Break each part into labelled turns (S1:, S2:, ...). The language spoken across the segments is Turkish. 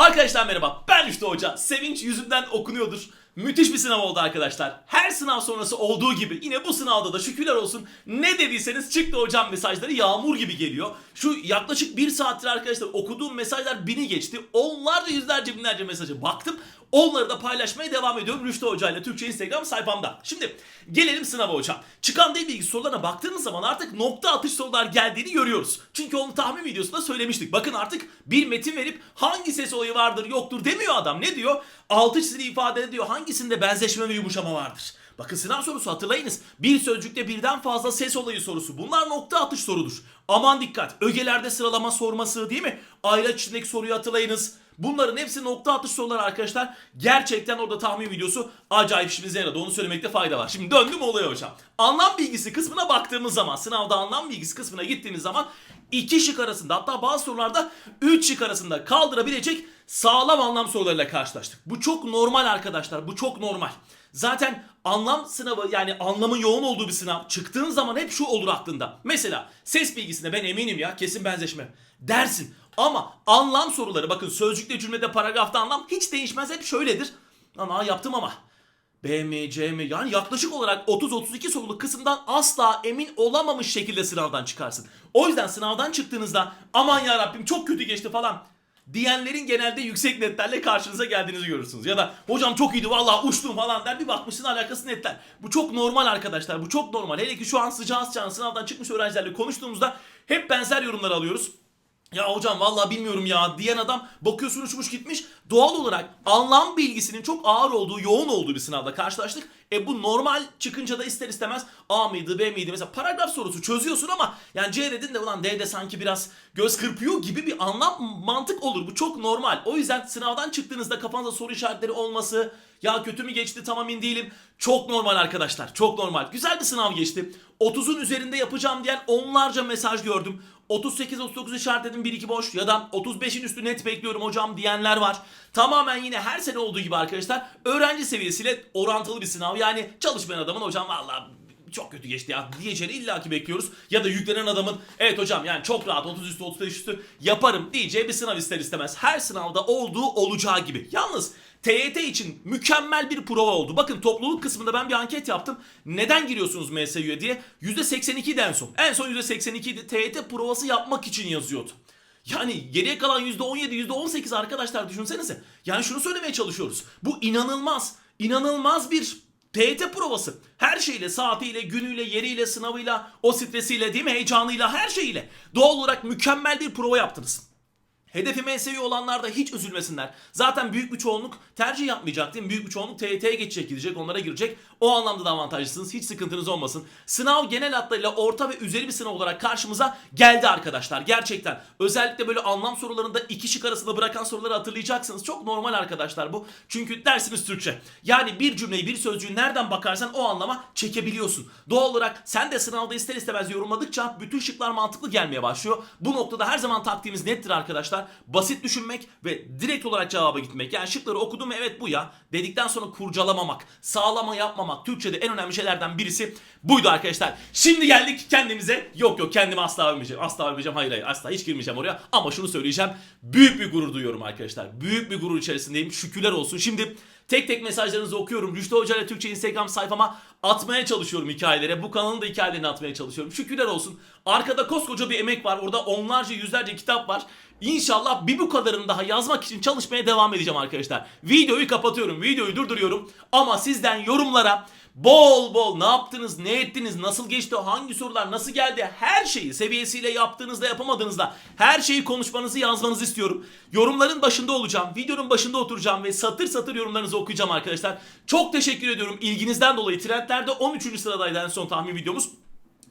S1: Arkadaşlar merhaba ben Rüştü Hoca. Sevinç yüzünden okunuyordur. Müthiş bir sınav oldu arkadaşlar. Her sınav sonrası olduğu gibi yine bu sınavda da şükürler olsun ne dediyseniz çıktı hocam mesajları yağmur gibi geliyor. Şu yaklaşık bir saattir arkadaşlar okuduğum mesajlar bini geçti. Onlarca yüzlerce binlerce mesaja baktım. Onları da paylaşmaya devam ediyorum Rüştü Hoca ile Türkçe Instagram sayfamda. Şimdi gelelim sınava hocam. Çıkan dil bilgi sorularına baktığımız zaman artık nokta atış sorular geldiğini görüyoruz. Çünkü onu tahmin videosunda söylemiştik. Bakın artık bir metin verip hangi ses olayı vardır yoktur demiyor adam. Ne diyor? Altı çizili ifade diyor hangisinde benzeşme ve yumuşama vardır. Bakın sınav sorusu hatırlayınız. Bir sözcükte birden fazla ses olayı sorusu. Bunlar nokta atış sorudur. Aman dikkat. Ögelerde sıralama sorması değil mi? Ayraç içindeki soruyu hatırlayınız. Bunların hepsi nokta atış sorular arkadaşlar. Gerçekten orada tahmin videosu acayip işimize yaradı. Onu söylemekte fayda var. Şimdi döndüm olaya hocam. Anlam bilgisi kısmına baktığımız zaman, sınavda anlam bilgisi kısmına gittiğimiz zaman iki şık arasında hatta bazı sorularda üç şık arasında kaldırabilecek sağlam anlam sorularıyla karşılaştık. Bu çok normal arkadaşlar. Bu çok normal. Zaten anlam sınavı yani anlamın yoğun olduğu bir sınav çıktığın zaman hep şu olur aklında. Mesela ses bilgisinde ben eminim ya kesin benzeşme dersin. Ama anlam soruları bakın sözcükte cümlede paragrafta anlam hiç değişmez hep şöyledir. Ama yaptım ama. B mi C mi yani yaklaşık olarak 30-32 soruluk kısımdan asla emin olamamış şekilde sınavdan çıkarsın. O yüzden sınavdan çıktığınızda aman ya Rabbim çok kötü geçti falan diyenlerin genelde yüksek netlerle karşınıza geldiğinizi görürsünüz. Ya da hocam çok iyiydi vallahi uçtum falan der bir bakmışsın alakası netler. Bu çok normal arkadaşlar bu çok normal. Hele ki şu an sıcağı sıcağına sınavdan çıkmış öğrencilerle konuştuğumuzda hep benzer yorumlar alıyoruz. Ya hocam vallahi bilmiyorum ya diyen adam bakıyorsun uçmuş gitmiş. Doğal olarak anlam bilgisinin çok ağır olduğu, yoğun olduğu bir sınavda karşılaştık. E bu normal çıkınca da ister istemez A mıydı B miydi? Mesela paragraf sorusu çözüyorsun ama yani C dedin de ulan D'de sanki biraz göz kırpıyor gibi bir anlam mantık olur. Bu çok normal. O yüzden sınavdan çıktığınızda kafanızda soru işaretleri olması, ya kötü mü geçti tam emin değilim. Çok normal arkadaşlar. Çok normal. Güzel bir sınav geçti. 30'un üzerinde yapacağım diyen onlarca mesaj gördüm. 38-39 işaretledim 1-2 boş ya da 35'in üstü net bekliyorum hocam diyenler var. Tamamen yine her sene olduğu gibi arkadaşlar öğrenci seviyesiyle orantılı bir sınav. Yani çalışmayan adamın hocam vallahi çok kötü geçti ya diyeceğini illaki bekliyoruz. Ya da yüklenen adamın evet hocam yani çok rahat 30 üstü 35 üstü yaparım diyeceği bir sınav ister istemez. Her sınavda olduğu olacağı gibi. Yalnız TYT için mükemmel bir prova oldu. Bakın topluluk kısmında ben bir anket yaptım. Neden giriyorsunuz MSU'ya diye. %82'di en son. En son %82'di. TYT provası yapmak için yazıyordu. Yani geriye kalan %17, %18 arkadaşlar düşünsenize. Yani şunu söylemeye çalışıyoruz. Bu inanılmaz, inanılmaz bir TYT provası. Her şeyle, saatiyle, günüyle, yeriyle, sınavıyla, o stresiyle değil mi, heyecanıyla, her şeyiyle. Doğal olarak mükemmel bir prova yaptınız. Hedefi MSU olanlar da hiç üzülmesinler. Zaten büyük bir çoğunluk tercih yapmayacak değil mi? Büyük bir çoğunluk TYT'ye geçecek gidecek onlara girecek. O anlamda da avantajlısınız. Hiç sıkıntınız olmasın. Sınav genel hatlarıyla orta ve üzeri bir sınav olarak karşımıza geldi arkadaşlar. Gerçekten. Özellikle böyle anlam sorularında iki şık arasında bırakan soruları hatırlayacaksınız. Çok normal arkadaşlar bu. Çünkü dersimiz Türkçe. Yani bir cümleyi bir sözcüğü nereden bakarsan o anlama çekebiliyorsun. Doğal olarak sen de sınavda ister istemez yorumladıkça bütün şıklar mantıklı gelmeye başlıyor. Bu noktada her zaman taktiğimiz nettir arkadaşlar. Basit düşünmek ve direkt olarak cevaba gitmek. Yani şıkları okudum evet bu ya dedikten sonra kurcalamamak, sağlama yapmamak. Türkçe'de en önemli şeylerden birisi buydu arkadaşlar. Şimdi geldik kendimize. Yok yok kendimi asla övmeyeceğim. Asla övmeyeceğim. Hayır hayır asla hiç girmeyeceğim oraya. Ama şunu söyleyeceğim. Büyük bir gurur duyuyorum arkadaşlar. Büyük bir gurur içerisindeyim. Şükürler olsun. Şimdi Tek tek mesajlarınızı okuyorum. Rüştü Hoca ile Türkçe Instagram sayfama atmaya çalışıyorum hikayelere. Bu kanalın da hikayelerini atmaya çalışıyorum. Şükürler olsun. Arkada koskoca bir emek var. Orada onlarca yüzlerce kitap var. İnşallah bir bu kadarını daha yazmak için çalışmaya devam edeceğim arkadaşlar. Videoyu kapatıyorum. Videoyu durduruyorum. Ama sizden yorumlara bol bol ne yaptınız, ne ettiniz, nasıl geçti, hangi sorular nasıl geldi her şeyi seviyesiyle yaptığınızda yapamadığınızda her şeyi konuşmanızı yazmanızı istiyorum. Yorumların başında olacağım, videonun başında oturacağım ve satır satır yorumlarınızı okuyacağım arkadaşlar. Çok teşekkür ediyorum ilginizden dolayı. Trendlerde 13. sıradaydı en son tahmin videomuz.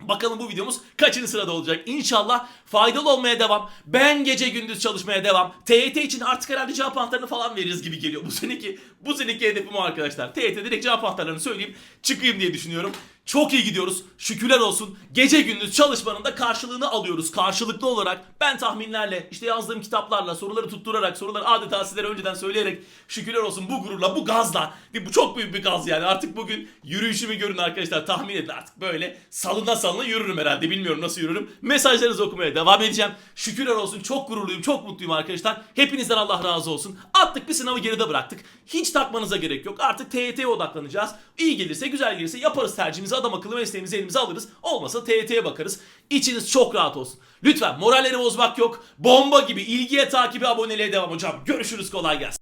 S1: Bakalım bu videomuz kaçıncı sırada olacak? İnşallah faydalı olmaya devam. Ben gece gündüz çalışmaya devam. TYT için artık herhalde cevap anahtarını falan veririz gibi geliyor. Bu seneki bu seneki hedefim o arkadaşlar. TYT direkt cevap anahtarlarını söyleyeyim çıkayım diye düşünüyorum. Çok iyi gidiyoruz. Şükürler olsun. Gece gündüz çalışmanın da karşılığını alıyoruz. Karşılıklı olarak ben tahminlerle, işte yazdığım kitaplarla, soruları tutturarak, soruları adeta sizlere önceden söyleyerek şükürler olsun bu gururla, bu gazla. Bu çok büyük bir gaz yani. Artık bugün yürüyüşümü görün arkadaşlar. Tahmin edin artık böyle salına salına yürürüm herhalde. Bilmiyorum nasıl yürürüm. Mesajlarınızı okumaya devam edeceğim. Şükürler olsun. Çok gururluyum, çok mutluyum arkadaşlar. Hepinizden Allah razı olsun. Attık bir sınavı geride bıraktık. Hiç takmanıza gerek yok. Artık TYT'ye odaklanacağız. İyi gelirse, güzel gelirse yaparız tercihimizi. Adam akıllı mesleğimizi elimize alırız. Olmasa TYT'ye bakarız. İçiniz çok rahat olsun. Lütfen moralleri bozmak yok. Bomba gibi ilgiye takibi aboneliğe devam hocam. Görüşürüz kolay gelsin.